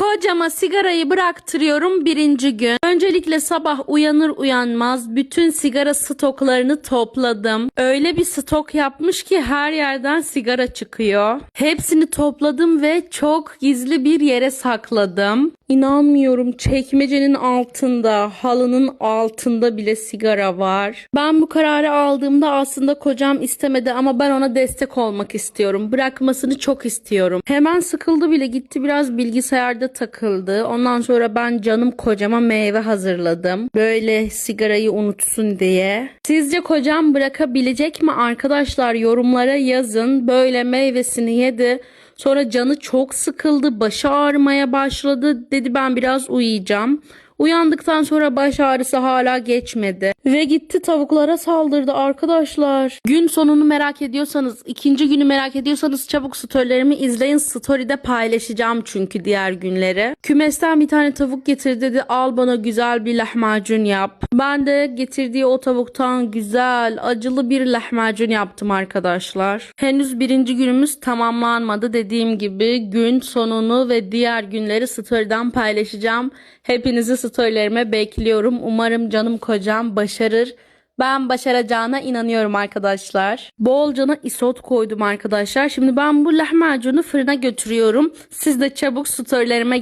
Kocama sigarayı bıraktırıyorum birinci gün. Öncelikle sabah uyanır uyanmaz bütün sigara stoklarını topladım. Öyle bir stok yapmış ki her yerden sigara çıkıyor. Hepsini topladım ve çok gizli bir yere sakladım. İnanmıyorum çekmecenin altında, halının altında bile sigara var. Ben bu kararı aldığımda aslında kocam istemedi ama ben ona destek olmak istiyorum. Bırakmasını çok istiyorum. Hemen sıkıldı bile gitti biraz bilgisayarda takıldı. Ondan sonra ben canım kocama meyve hazırladım. Böyle sigarayı unutsun diye. Sizce kocam bırakabilecek mi arkadaşlar? Yorumlara yazın. Böyle meyvesini yedi. Sonra canı çok sıkıldı, başı ağrımaya başladı. Dedi ben biraz uyuyacağım. Uyandıktan sonra baş ağrısı hala geçmedi. Ve gitti tavuklara saldırdı arkadaşlar. Gün sonunu merak ediyorsanız, ikinci günü merak ediyorsanız çabuk storylerimi izleyin. Story'de paylaşacağım çünkü diğer günleri. Kümesten bir tane tavuk getir dedi. Al bana güzel bir lahmacun yap. Ben de getirdiği o tavuktan güzel, acılı bir lahmacun yaptım arkadaşlar. Henüz birinci günümüz tamamlanmadı. Dediğim gibi gün sonunu ve diğer günleri story'den paylaşacağım. Hepinizi storylerime bekliyorum. Umarım canım kocam başarır. Ben başaracağına inanıyorum arkadaşlar. Bolcana isot koydum arkadaşlar. Şimdi ben bu lahmacunu fırına götürüyorum. Siz de çabuk storylerime